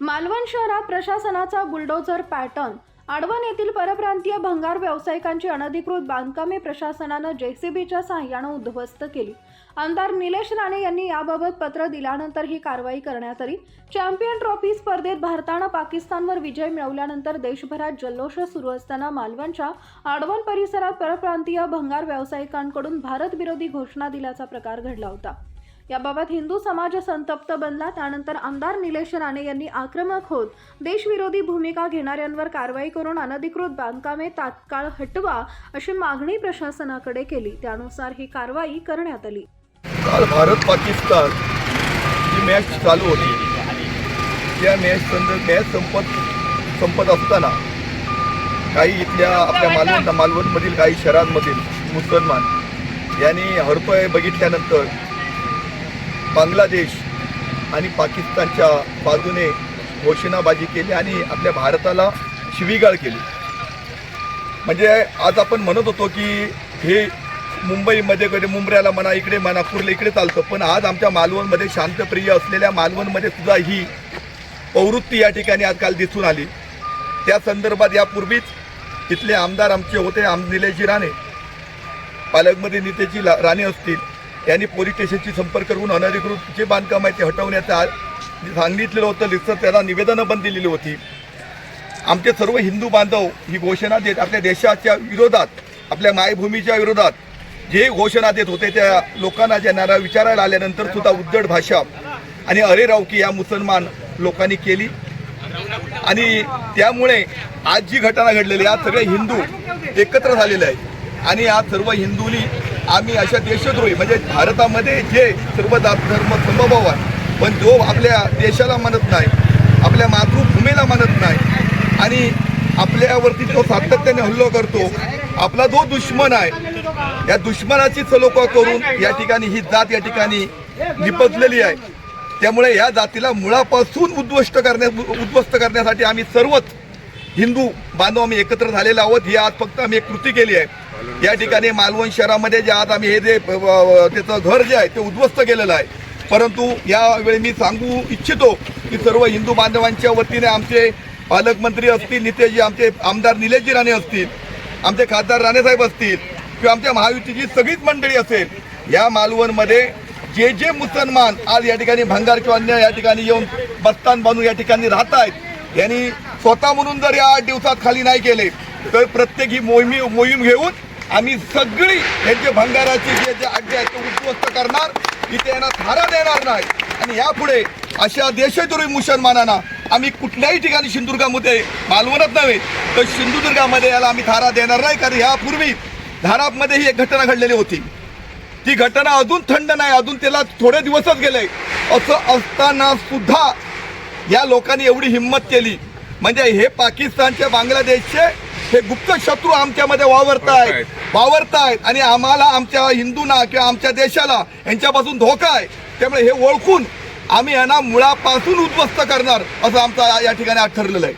मालवण शहरात प्रशासनाचा bulldozer pattern. आडवण येथील परप्रांतीय भंगार व्यावसायिकांची अनधिकृत बांधकामे प्रशासनानं जेसीबीच्या सहाय्यानं उद्ध्वस्त केली. आमदार निलेश राणे यांनी याबाबत पत्र दिल्यानंतर ही कारवाई करण्यात आली. चॅम्पियन ट्रॉफी स्पर्धेत भारतानं पाकिस्तानवर विजय मिळवल्यानंतर देशभरात जल्लोष सुरू असताना मालवणच्या आडवण परिसरात परप्रांतीय भंगार व्यावसायिकांकडून भारतविरोधी घोषणा दिल्याचा प्रकार घडला होता. याबाबत हिंदू समाज संतप्त बनला त्यानंतर आमदार निलेश राणे यांनी आक्रमक होत देशविरोधी भूमिका घेणाऱ्यांवर कारवाई करून अनधिकृत बांधकामे तात्काळ हटवा अशी मागणी प्रशासनाकडे केली. त्यानुसार ही कारवाई करण्यात आली. काल भारत पाकिस्तान ही मॅच चालू होती. त्या मॅच मॅच संपत संपत असताना काही इथल्या आपल्या मालवण मालवणमधील काही शहरांमधील मुसलमान यांनी हरतोय बघितल्यानंतर बांगलादेश आणि पाकिस्तानच्या बाजूने घोषणाबाजी केली आणि आपल्या भारताला शिवीगाळ केली. म्हणजे आज आपण म्हणत होतो की हे मुंबईमध्ये कधी मुंबऱ्याला म्हणा इकडे म्हणा कुर्ले इकडे चालतं. पण आज आमच्या मालवणमध्ये शांतप्रिय असलेल्या मालवणमध्ये सुद्धा ही प्रवृत्ती या ठिकाणी आजकाल दिसून आली. त्या संदर्भात यापूर्वीच तिथले आमदार आमचे होते आम निलेशजी राणे. पालकमध्ये नितेजी ला- राणे असतील. यांनी पोलीस स्टेशनशी संपर्क करून अनधिकृत जे बांधकाम आहे ते हटवण्याचं सांगितलेलं होतं. लिस्ट त्याला निवेदनं पण दिलेली होती. आमचे सर्व हिंदू बांधव ही घोषणा देत आपल्या देशाच्या विरोधात आपल्या मायभूमीच्या विरोधात जे घोषणा देत होते त्या लोकांना ज्यांना विचारायला आल्यानंतर सुद्धा उद्धट भाषा आणि अरे रावकी या मुसलमान लोकांनी केली. आणि त्यामुळे आज जी घटना घडलेली आज सगळे हिंदू एकत्र झालेले आहेत. आणि आज सर्व हिंदूंनी आम्ही अशा देशद्रोही म्हणजे भारतामध्ये जे सर्व जात धर्म समभाव आहे पण जो आपल्या देशाला मानत नाही आपल्या मातृभूमीला मानत नाही आणि आपल्यावरती जो सातत्याने हल्लो करतो आपला जो दुश्मन आहे या दुश्मनाची सलोखा करून या ठिकाणी ही जात या ठिकाणी निपजलेली आहे. त्यामुळे या जातीला मुळापासून उद्ध्वस्त करण्या उद्ध्वस्त करण्यासाठी आम्ही सर्वच हिंदू बांधव आम्ही एकत्र झालेलो आहोत. ही आज फक्त आम्ही एक कृती केली आहे. या ठिकाणी मालवण शहरामध्ये जे आज आम्ही हे जे त्याचं घर जे आहे ते उद्ध्वस्त केलेलं आहे. परंतु यावेळी मी सांगू इच्छितो की सर्व हिंदू बांधवांच्या वतीने आमचे पालकमंत्री असतील नितेशजी आमचे आमदार निलेशजी राणे असतील आमचे खासदार राणेसाहेब असतील किंवा आमच्या महायुतीची सगळीच मंडळी असेल या मालवणमध्ये जे जे मुसलमान आज या ठिकाणी भंगार किंवा अन्य या ठिकाणी येऊन बस्तान बांधून या ठिकाणी राहत आहेत यांनी स्वतः म्हणून जर या आठ दिवसात खाली नाही केले तर प्रत्येक ही मोहिमी मोहीम घेऊन आम्ही सगळी यांचे भंगाराचे जे जे अड्डे आहेत ते उद्ध्वस्त करणार. इथे यांना थारा देणार नाही. आणि यापुढे अशा देशद्रोही मुसलमानांना आम्ही कुठल्याही ठिकाणी सिंधुदुर्गामध्ये मालवणत नव्हे तर सिंधुदुर्गामध्ये याला आम्ही थारा देणार नाही कारण यापूर्वी धारापमध्ये ही एक घटना घडलेली होती. ती घटना अजून थंड नाही अजून त्याला थोडे दिवसच गेले. असं असताना सुद्धा या लोकांनी एवढी हिंमत केली. म्हणजे हे पाकिस्तानचे बांगलादेशचे हे गुप्त शत्रू आमच्यामध्ये वावरतायत. वावरतायत. आणि आम्हाला आमच्या हिंदूंना किंवा आमच्या देशाला यांच्यापासून धोका आहे. त्यामुळे हे ओळखून आम्ही यांना मुळापासून उद्ध्वस्त करणार असं आमचं या- या ठिकाणी ठरलेलं आहे.